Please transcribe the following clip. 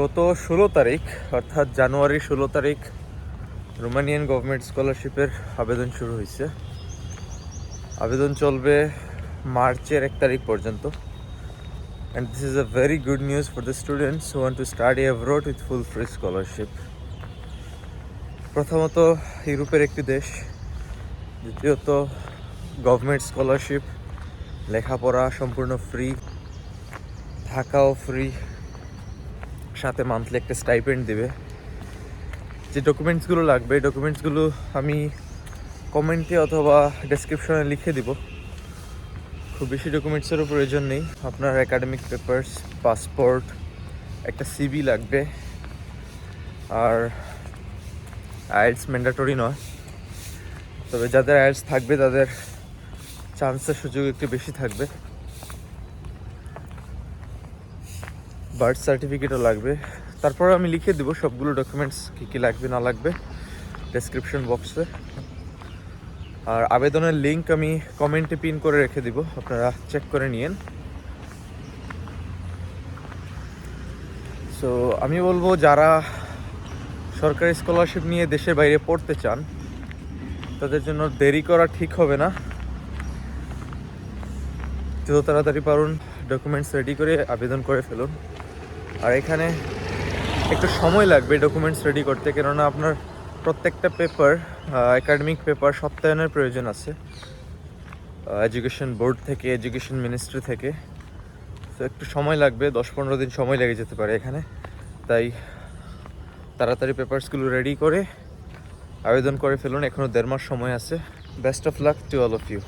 গত ষোলো তারিখ, অর্থাৎ জানুয়ারি ষোলো তারিখ, রোমানিয়ান গভর্নমেন্ট স্কলারশিপের আবেদন শুরু হয়েছে। আবেদন চলবে মার্চের এক তারিখ পর্যন্ত। And this is a very good news for the students who want to study abroad with full free scholarship প্রথমত, ইউরোপের একটি দেশ। দ্বিতীয়ত, গভর্নমেন্ট স্কলারশিপ, লেখাপড়া সম্পূর্ণ ফ্রি থাকাও ফ্রি সাথে মান্থলি একটা স্টাইপেন্ড দেবে। যে ডকুমেন্টসগুলো লাগবে ডকুমেন্টসগুলো আমি কমেন্টে অথবা ডেসক্রিপশনে লিখে দিব। খুব বেশি ডকুমেন্টসেরও প্রয়োজন নেই। আপনার একাডেমিক পেপার্স পাসপোর্ট একটা সিবি লাগবে। আর আইএলস ম্যান্ডাটরি নয়। তবে যাদের আইএলস থাকবে, তাদের চান্সের সুযোগ একটু বেশি থাকবে। বার্থ সার্টিফিকেটও লাগবে। তারপর আমি লিখে দেবো সবগুলো ডকুমেন্টস কী কী লাগবে, না লাগবে ডেসক্রিপশন বক্সে আর আবেদনের লিঙ্ক আমি কমেন্টে পিন করে রেখে দিব, আপনারা চেক করে নিয়েন। সো আমি বলব যারা সরকারি স্কলারশিপ নিয়ে দেশের বাইরে পড়তে চান, তাদের জন্য দেরি করা ঠিক হবে না। যত তাড়াতাড়ি পারুন ডকুমেন্টস রেডি করে আবেদন করে ফেলুন। আর এখানে একটু সময় লাগবে ডকুমেন্টস রেডি করতে, কেননা আপনার প্রত্যেকটা পেপার একাডেমিক পেপার সত্যায়নের প্রয়োজন আছে। এডুকেশন বোর্ড থেকে এডুকেশন মিনিস্ট্রি থেকে। তো একটু সময় লাগবে দশ পনেরো দিন সময় লেগে যেতে পারে এখানে। তাই তাড়াতাড়ি পেপারসগুলো রেডি করে আবেদন করে ফেলুন। এখনও দেড় মাস সময় আছে। Best of luck to all of you